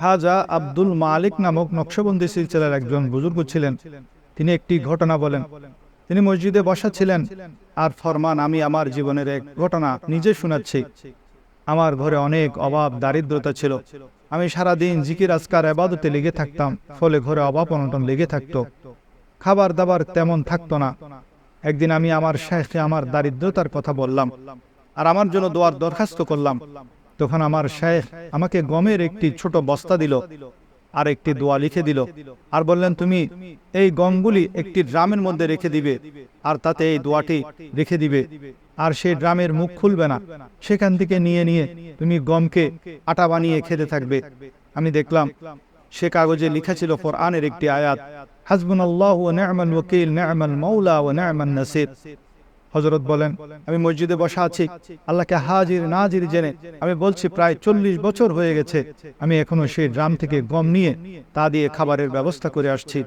হাজা আব্দুল মালিক নামক নকশবন্দি সিলসিলার একজন বুজুর্গ ছিলেন। তিনি একটি ঘটনা বলেন। তিনি মসজিদে বসা ছিলেন। আর ফরমান, আমি আমার জীবনের এক ঘটনা নিজে শোনাচ্ছি। আমার ঘরে অনেক অভাব, দারিদ্রতা ছিল। আমি সারা দিন জিকির, আজকার আবাদতে লেগে থাকতাম। ফলে ঘরে অভাব, অনটন লেগে থাকতো। খাবার দাবার তেমন থাকতো না। একদিন আমি আমার শেখে আমার দারিদ্রতার কথা বললাম। আর আমার জন্য দোয়ার দরখাস্ত করলাম। তখন আমার শেখ আমাকে গমের একটি ছোট বস্তা দিল, আর একটি দোয়া লিখে দিল, আর বললেন, তুমি এই গমগুলি একটি ড্রামের মধ্যে রেখে দিবে, আর তাতে এই দোয়াটি রেখে দিবে, আর সেই ড্রামের মুখ খুলবে না। সেখান থেকে নিয়ে নিয়ে তুমি গমকে আটা বানিয়ে খেতে থাকবে। আমি দেখলাম, সে কাগজে লিখা ছিল কোরআনের একটি আয়াত হাসবুন আল্লাহ ও নেমাল ওকিল নেমাল মৌলা ও নেমাল নাসির। হজরত বলেন, আমি মসজিদে বসা আছি। আল্লাহকে হাজির, নাজির জেনে আমি বলছি, প্রায় চল্লিশ বছর হয়ে গেছে। আমি এখনও সেই ড্রাম থেকে গম নিয়ে তা দিয়ে খাবারের ব্যবস্থা করে আসছি।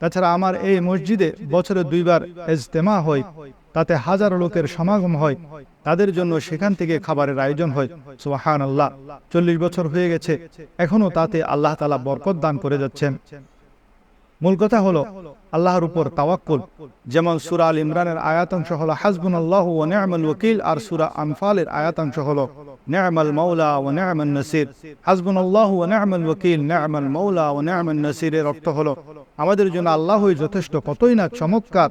তাছাড়া আমার এই মসজিদে বছরে দুইবার ইজতেমা হয়। তাতে হাজারো লোকের সমাগম হয়। তাদের জন্য সেখান থেকে খাবারের আয়োজন হয়। সুবাহান আল্লাহ চল্লিশ বছর হয়ে গেছে। এখনও তাতে আল্লাহ তালা বরকত দান করে যাচ্ছেন। মূল কথা হলো আল্লাহর উপর তাওয়াক্কুল। যেমন সুরা আল ইমরানের আয়াতাংশ হলো হাসবুন আল্লাহ ও নেয়ামল ওকিল আর সুরা আনফালের আয়াতাংশ হলো নেয়ামল মৌলা ও নেয়ামল নসির হাসবুন আল্লাহ ও নেয়ামল ওকিল নেয়ামল মৌলা ও নেয়ামল নসিরের অর্থ হলো, আমাদের জন্য আল্লাহই যথেষ্ট, কতই না চমৎকার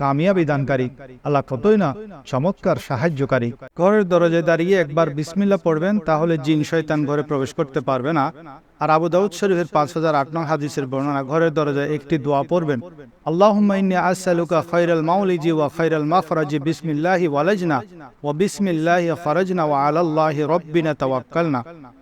কামিয়াবি দানকারী। আল্লাহ কতই না চমৎকার সাহায্যকারী। ঘরের দরজায় দাঁড়িয়ে একবার বিসমিল্লা পড়বেন, তাহলে জিন শয়তান ঘরে প্রবেশ করতে পারবে না। আর আবু দাউদ শরীফের পাঁচ হাজার আট নং হাদিসের বর্ণনা, ঘরের দরজায় একটি দোয়া পড়বেন। আল্লাহুম্মা ইন্নী আসআলুকা খায়রাল মাউলিজি ওয়া খায়রাল মাখরাজি বিসমিল্লাহি ওয়ালাজনা ওয়া বিসমিল্লাহি খরাজনা ওয়া আলাল্লাহি রাব্বিনা তাওয়াক্কালনা।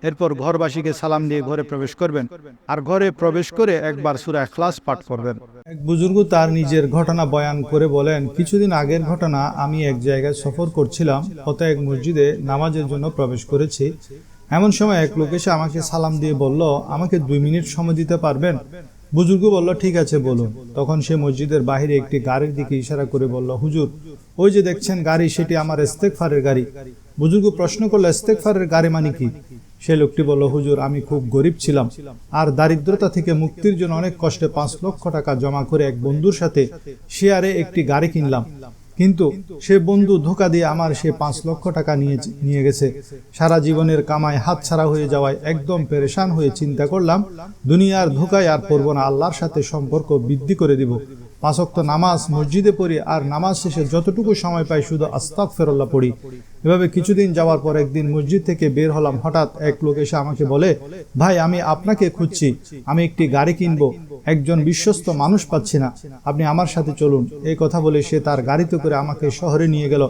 এরপর ঘরবাসীকে সালাম দিয়ে ঘরে প্রবেশ করবেন আর ঘরে প্রবেশ করে একবার সূরা ইখলাস পাঠ করবেন। এক বুজুর্গ তার নিজের ঘটনা বয়ান করে বলেন, কিছুদিন আগের ঘটনা আমি এক জায়গায় সফর করছিলাম কত এক মসজিদে নামাজের জন্য প্রবেশ করেছি। এমন সময় এক লোক এসে আমাকে সালাম দিয়ে বলল, আমাকে দুই মিনিট সময় দিতে পারবেন? বুজুর্গ বলল, ঠিক আছে, বলুন। তখন সে মসজিদের বাহিরে একটি গাড়ির দিকে ইশারা করে বলল, হুজুর, ওই যে দেখছেন গাড়ি, সেটি আমার ইস্তেকফারের গাড়ি। বুজুর্গ প্রশ্ন করল ইস্তেকফারের গাড়ি মানে কি? সে লোকটি বলল, হুজুর, আমি খুব গরিব ছিলাম। আর দারিদ্রতা থেকে মুক্তির জন্য অনেক কষ্টে পাঁচ লক্ষ টাকা জমা করে এক বন্ধুর সাথে শেয়ারে একটি গাড়ি কিনলাম। কিন্তু সে বন্ধু ধোকা দিয়ে আমার সে পাঁচ লক্ষ টাকা নিয়ে নিয়ে গেছে। সারা জীবনের কামায় হাত ছাড়া হয়ে যাওয়ায় একদম পেরেশান হয়ে চিন্তা করলাম, দুনিয়ার ধোকায় আর পড়ব না, আল্লাহর সাথে সম্পর্ক বৃদ্ধি করে দিব। পাঁচক্ত নামাজ মসজিদে পড়ি, আর নামাজ শেষে যতটুকু সময় পাই শুধু আস্তাক ফেরল্লা পড়ি। এভাবে কিছুদিন যাওয়ার পর একদিন মসজিদ থেকে বের হলাম। হঠাৎ এক লোক এসে আমাকে বলে, ভাই, আমি আপনাকে খুঁজছি। আমি একটি গাড়ি কিনবো। একজন বিশ্বস্ত মানুষ পাচ্ছি না। আপনি আমার সাথে চলুন। এই কথা বলে সে তার গাড়িতে করে আমাকে শহরে নিয়ে গেল।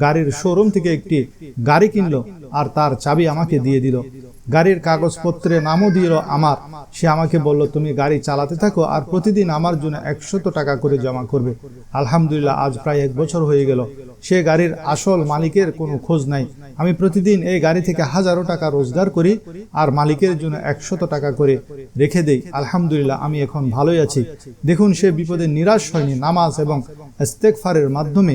গাড়ির শোরুম থেকে একটি গাড়ি কিনলো আর তার চাবি আমাকে দিয়ে দিল। গাড়ির কাগজপত্রে নামও দিল আমার। সে আমাকে বলল, তুমি গাড়ি চালাতে থাকো আর প্রতিদিন আমার জন্য একশত টাকা করে জমা করবে। আলহামদুলিল্লাহ, আজ প্রায় এক বছর হয়ে গেল। সে গাড়ির আসল মালিকের কোনো খোঁজ নাই। আমি প্রতিদিন এই গাড়ি থেকে হাজারো টাকা রোজগার করি আর মালিকের জন্য একশত টাকা করে রেখে দেই। আলহামদুলিল্লাহ, আমি এখন ভালোই আছি। দেখুন, সে বিপদে নিরাশ হয়নি। নামাজ এবং ইস্তেকফারের মাধ্যমে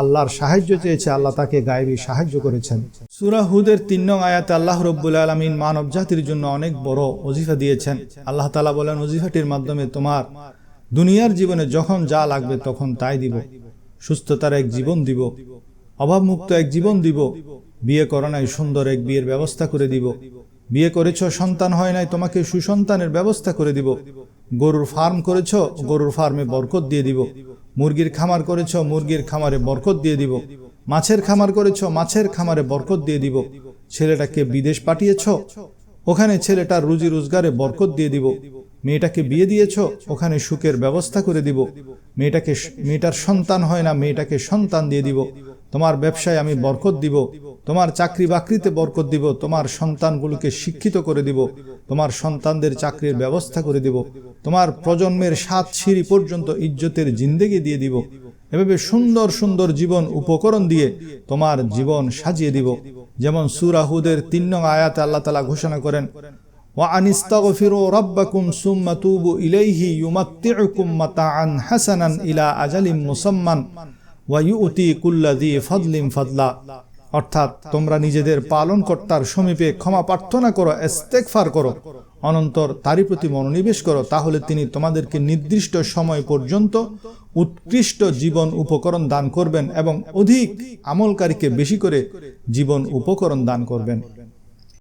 আল্লাহর সাহায্য চেয়েছে, আল্লাহ তাকে গায়েবী সাহায্য করেছেন। সুরা হুদের তিন নং আয়াতে আল্লাহ রব্বুল আলমিন মানব জাতির জন্য অনেক বড় অজিফা দিয়েছেন। আল্লাহ তালা বলেন অজিফাটির মাধ্যমে তোমার দুনিয়ার জীবনে যখন যা লাগবে তখন তাই দিব। সুস্থতার এক জীবন দিব, অভাবমুক্ত এক জীবন দিব, বিয়ে করো নাই, সুন্দর এক বিয়ের ব্যবস্থা করে দিব। বিয়ে করেছ, সন্তান হয় নাই, তোমাকে সুসন্তানের ব্যবস্থা করে দিব। গরুর ফার্ম করেছ, গরুর ফার্মে বরকত দিয়ে দিব। মুরগির খামার করেছ, মুরগির খামারে বরকত দিয়ে দিব। মাছের খামার করেছ, মাছের খামারে বরকত দিয়ে দিব। ছেলেটাকে বিদেশ পাঠিয়েছ, ওখানে ছেলেটার রুজি রোজগারে বরকত দিয়ে দিব। মেয়েটাকে বিয়ে দিয়েছ, ওখানে সুখের ব্যবস্থা করে দিব। মেয়েটাকে মেয়েটার সন্তান হয় না, মেয়েটাকে সন্তান দিয়ে দিব। তোমার ব্যবসায় আমি বরকত দিব, তোমার চাকরি বাকরিতে বরকত দিব, তোমার সন্তানগুলোকে শিক্ষিত করে দিব। তোমার সন্তানদের চাকরির ব্যবস্থা করে দিব তোমার প্রজন্মের সাত সিঁড়ি পর্যন্ত ইজ্জতের জিন্দেগি দিয়ে দিব এভাবে সুন্দর সুন্দর জীবন উপকরণ দিয়ে তোমার জীবন সাজিয়ে দিব যেমন সুরাহুদের তিন নং আয়াতে আল্লাহ তালা ঘোষণা করেন وأن استغفروا ربكم ثم توبوا إليه يمتعكم متاعا حسنا إلى أجل مسمى ويؤتي كل ذي فضل فضلا অর্থাৎ তোমরা নিজেদের পালন কর্তার সমীপে ক্ষমা প্রার্থনা করো, ইস্তেগফার করো, অনন্তর তারই প্রতি মনোনিবেশ করো, তাহলে তিনি তোমাদেরকে নির্দিষ্ট সময় পর্যন্ত উৎকৃষ্ট জীবন উপকরণ দান করবেন এবং অধিক আমলকারীকে বেশি করে জীবন উপকরণ দান করবেন।